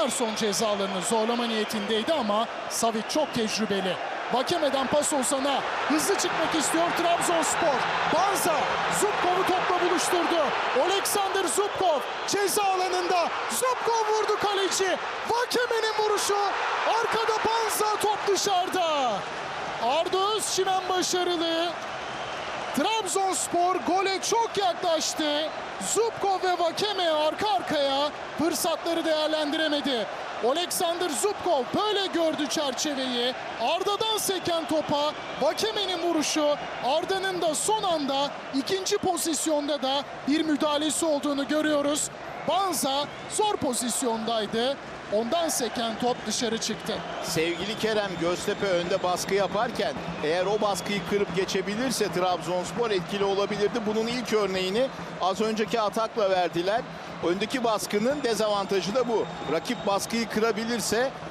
Emerson ceza alanını zorlama niyetindeydi ama Savic çok tecrübeli. Vakeme'den pas Ozan'a hızlı çıkmak istiyor Trabzonspor. Banza Zubkov'u topla buluşturdu. Alexander Zubkov ceza alanında. Zubkov vurdu kaleci. Vakeme'nin vuruşu. Arkada Banza top dışarıda. Arda Özçimen başarılı. Trabzonspor gole çok yaklaştı. Zubkov ve Vakeme arka fırsatları değerlendiremedi. Alexander Zubkov böyle gördü çerçeveyi. Arda'dan seken topa Vakeme'nin vuruşu. Arda'nın da son anda ikinci pozisyonda da bir müdahalesi olduğunu görüyoruz. Banza zor pozisyondaydı. Ondan seken top dışarı çıktı. Sevgili Kerem Göztepe önde baskı yaparken eğer o baskıyı kırıp geçebilirse Trabzonspor etkili olabilirdi. Bunun ilk örneğini az önceki atakla verdiler. Öndeki baskının dezavantajı da bu. Rakip baskıyı kırabilirse